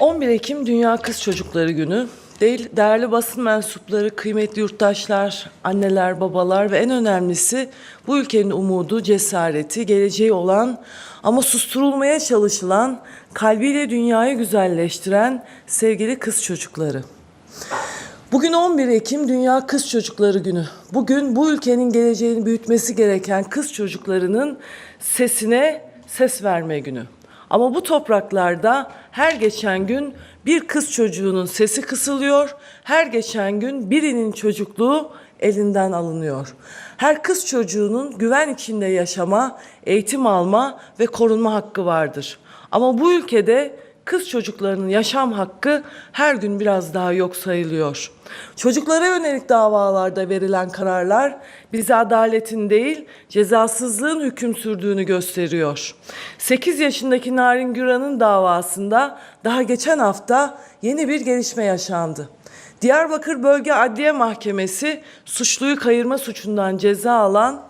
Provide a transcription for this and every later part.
11 Ekim Dünya Kız Çocukları Günü. Değil- Değerli basın mensupları, kıymetli yurttaşlar, anneler, babalar ve en önemlisi bu ülkenin umudu, cesareti, geleceği olan ama susturulmaya çalışılan, kalbiyle dünyayı güzelleştiren sevgili kız çocukları. Bugün 11 Ekim Dünya Kız Çocukları Günü. Bugün bu ülkenin geleceğini büyütmesi gereken kız çocuklarının sesine ses verme günü. Ama bu topraklarda her geçen gün bir kız çocuğunun sesi kısılıyor. Her geçen gün birinin çocukluğu elinden alınıyor. Her kız çocuğunun güven içinde yaşama, eğitim alma ve korunma hakkı vardır. Ama bu ülkede kız çocuklarının yaşam hakkı her gün biraz daha yok sayılıyor. Çocuklara yönelik davalarda verilen kararlar bize adaletin değil cezasızlığın hüküm sürdüğünü gösteriyor. 8 yaşındaki Narin Güran'ın davasında daha geçen hafta yeni bir gelişme yaşandı. Diyarbakır Bölge Adliye Mahkemesi suçluyu kayırma suçundan ceza alan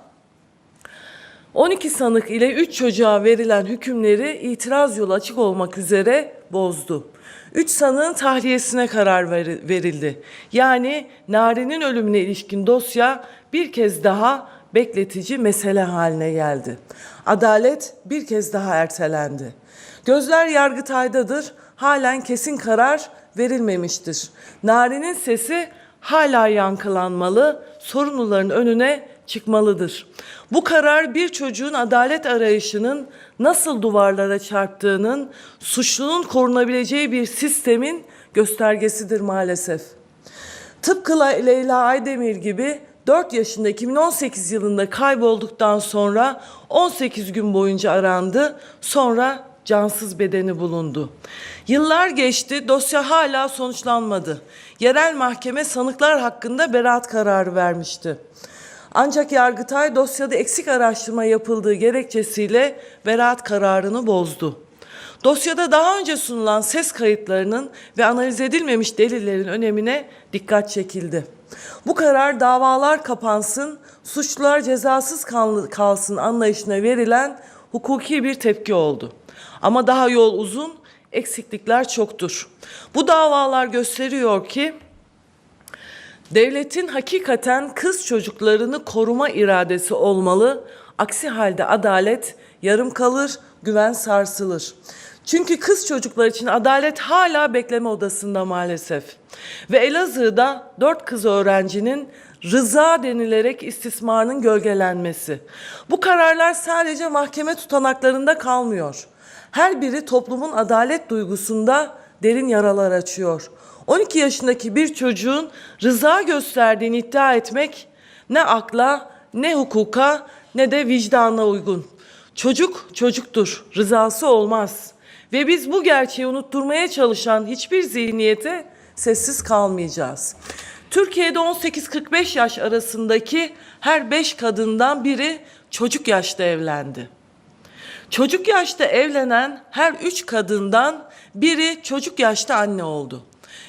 12 sanık ile 3 çocuğa verilen hükümleri itiraz yolu açık olmak üzere bozdu. 3 sanığın tahliyesine karar veri- verildi. Yani Nari'nin ölümüne ilişkin dosya bir kez daha bekletici mesele haline geldi. Adalet bir kez daha ertelendi. Gözler Yargıtay'dadır. Halen kesin karar verilmemiştir. Nari'nin sesi hala yankılanmalı, sorumluların önüne çıkmalıdır. Bu karar bir çocuğun adalet arayışının nasıl duvarlara çarptığının, suçlunun korunabileceği bir sistemin göstergesidir maalesef. Tıpkı Le- Leyla Aydemir gibi 4 yaşında 2018 yılında kaybolduktan sonra 18 gün boyunca arandı. Sonra cansız bedeni bulundu. Yıllar geçti, dosya hala sonuçlanmadı. Yerel mahkeme sanıklar hakkında beraat kararı vermişti. Ancak Yargıtay dosyada eksik araştırma yapıldığı gerekçesiyle beraat kararını bozdu. Dosyada daha önce sunulan ses kayıtlarının ve analiz edilmemiş delillerin önemine dikkat çekildi. Bu karar davalar kapansın, suçlular cezasız kal- kalsın anlayışına verilen hukuki bir tepki oldu. Ama daha yol uzun, eksiklikler çoktur. Bu davalar gösteriyor ki Devletin hakikaten kız çocuklarını koruma iradesi olmalı. Aksi halde adalet yarım kalır, güven sarsılır. Çünkü kız çocuklar için adalet hala bekleme odasında maalesef. Ve Elazığ'da dört kız öğrencinin rıza denilerek istismarının gölgelenmesi. Bu kararlar sadece mahkeme tutanaklarında kalmıyor. Her biri toplumun adalet duygusunda derin yaralar açıyor. 12 yaşındaki bir çocuğun rıza gösterdiğini iddia etmek ne akla, ne hukuka, ne de vicdana uygun. Çocuk çocuktur, rızası olmaz. Ve biz bu gerçeği unutturmaya çalışan hiçbir zihniyete sessiz kalmayacağız. Türkiye'de 18-45 yaş arasındaki her 5 kadından biri çocuk yaşta evlendi. Çocuk yaşta evlenen her üç kadından biri çocuk yaşta anne oldu.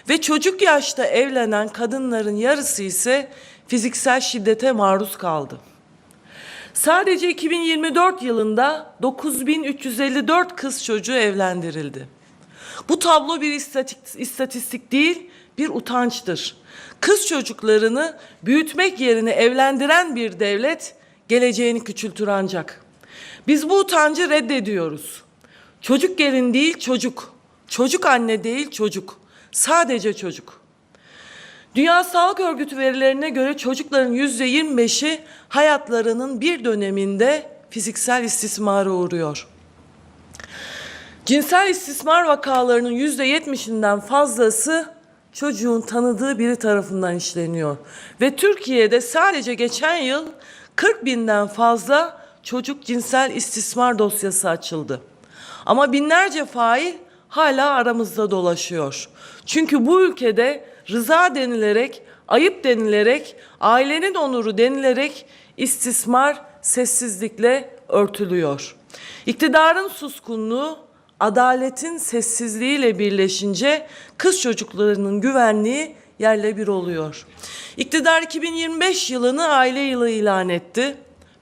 Ve çocuk yaşta evlenen kadınların yarısı ise fiziksel şiddete maruz kaldı. Sadece 2024 yılında 9354 kız çocuğu evlendirildi. Bu tablo bir istatik- istatistik değil, bir utançtır. Kız çocuklarını büyütmek yerine evlendiren bir devlet geleceğini küçültür ancak. Biz bu utancı reddediyoruz. Çocuk gelin değil çocuk. Çocuk anne değil çocuk. Sadece çocuk. Dünya Sağlık Örgütü verilerine göre çocukların yüzde 25'i hayatlarının bir döneminde fiziksel istismara uğruyor. Cinsel istismar vakalarının yüzde yetmişinden fazlası çocuğun tanıdığı biri tarafından işleniyor. Ve Türkiye'de sadece geçen yıl 40 binden fazla çocuk cinsel istismar dosyası açıldı. Ama binlerce fail hala aramızda dolaşıyor. Çünkü bu ülkede rıza denilerek, ayıp denilerek, ailenin onuru denilerek istismar sessizlikle örtülüyor. İktidarın suskunluğu adaletin sessizliğiyle birleşince kız çocuklarının güvenliği yerle bir oluyor. İktidar 2025 yılını aile yılı ilan etti.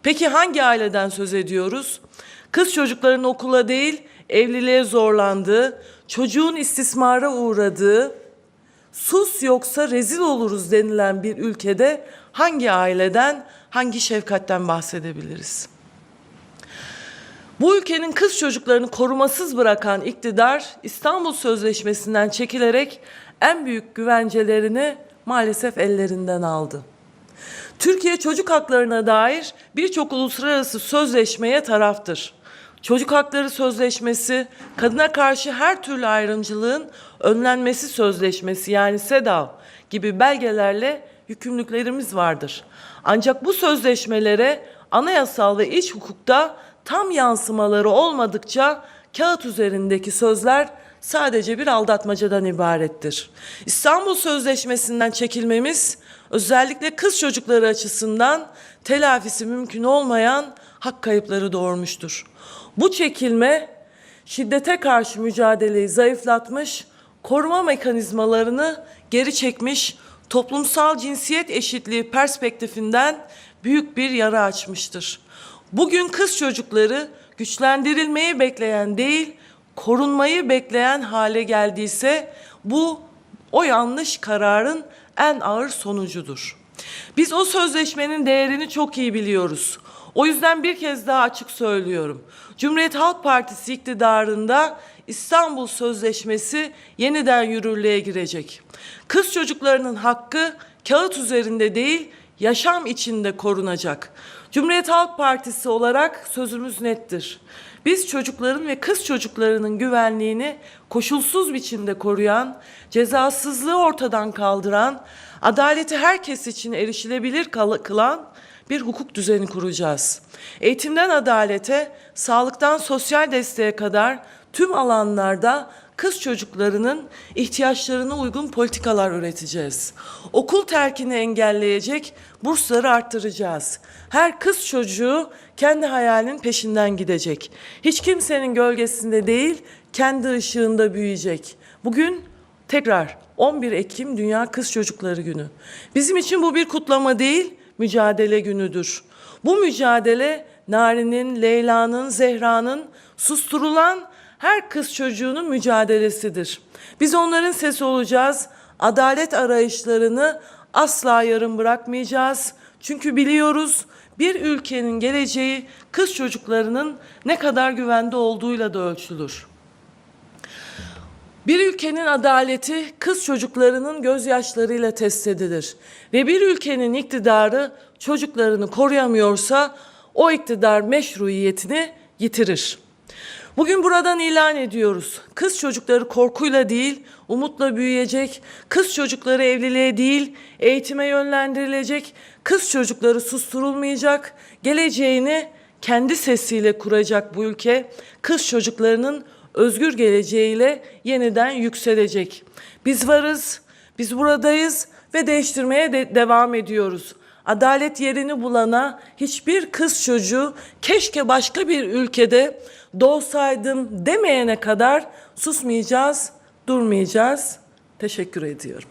Peki hangi aileden söz ediyoruz? Kız çocukların okula değil, evliliğe zorlandığı, çocuğun istismara uğradığı, sus yoksa rezil oluruz denilen bir ülkede hangi aileden, hangi şefkatten bahsedebiliriz? Bu ülkenin kız çocuklarını korumasız bırakan iktidar İstanbul Sözleşmesi'nden çekilerek en büyük güvencelerini maalesef ellerinden aldı. Türkiye çocuk haklarına dair birçok uluslararası sözleşmeye taraftır. Çocuk Hakları Sözleşmesi, kadına karşı her türlü ayrımcılığın önlenmesi sözleşmesi yani SEDAV gibi belgelerle yükümlülüklerimiz vardır. Ancak bu sözleşmelere anayasal ve iç hukukta tam yansımaları olmadıkça kağıt üzerindeki sözler sadece bir aldatmacadan ibarettir. İstanbul Sözleşmesi'nden çekilmemiz özellikle kız çocukları açısından telafisi mümkün olmayan hak kayıpları doğurmuştur. Bu çekilme şiddete karşı mücadeleyi zayıflatmış, koruma mekanizmalarını geri çekmiş, toplumsal cinsiyet eşitliği perspektifinden büyük bir yara açmıştır. Bugün kız çocukları güçlendirilmeyi bekleyen değil, korunmayı bekleyen hale geldiyse bu o yanlış kararın en ağır sonucudur. Biz o sözleşmenin değerini çok iyi biliyoruz. O yüzden bir kez daha açık söylüyorum. Cumhuriyet Halk Partisi iktidarında İstanbul Sözleşmesi yeniden yürürlüğe girecek. Kız çocuklarının hakkı kağıt üzerinde değil, yaşam içinde korunacak. Cumhuriyet Halk Partisi olarak sözümüz nettir. Biz çocukların ve kız çocuklarının güvenliğini koşulsuz biçimde koruyan, cezasızlığı ortadan kaldıran, adaleti herkes için erişilebilir kılan bir hukuk düzeni kuracağız. Eğitimden adalete, sağlıktan sosyal desteğe kadar tüm alanlarda kız çocuklarının ihtiyaçlarına uygun politikalar üreteceğiz. Okul terkini engelleyecek bursları arttıracağız. Her kız çocuğu kendi hayalinin peşinden gidecek. Hiç kimsenin gölgesinde değil, kendi ışığında büyüyecek. Bugün tekrar 11 Ekim Dünya Kız Çocukları Günü. Bizim için bu bir kutlama değil, mücadele günüdür. Bu mücadele Nari'nin, Leyla'nın, Zehra'nın susturulan her kız çocuğunun mücadelesidir. Biz onların sesi olacağız. Adalet arayışlarını asla yarım bırakmayacağız. Çünkü biliyoruz bir ülkenin geleceği kız çocuklarının ne kadar güvende olduğuyla da ölçülür. Bir ülkenin adaleti kız çocuklarının gözyaşlarıyla test edilir. Ve bir ülkenin iktidarı çocuklarını koruyamıyorsa o iktidar meşruiyetini yitirir. Bugün buradan ilan ediyoruz. Kız çocukları korkuyla değil, umutla büyüyecek. Kız çocukları evliliğe değil, eğitime yönlendirilecek. Kız çocukları susturulmayacak. Geleceğini kendi sesiyle kuracak bu ülke. Kız çocuklarının özgür geleceğiyle yeniden yükselecek. Biz varız, biz buradayız ve değiştirmeye de devam ediyoruz. Adalet yerini bulana hiçbir kız çocuğu keşke başka bir ülkede doğsaydım demeyene kadar susmayacağız, durmayacağız. Teşekkür ediyorum.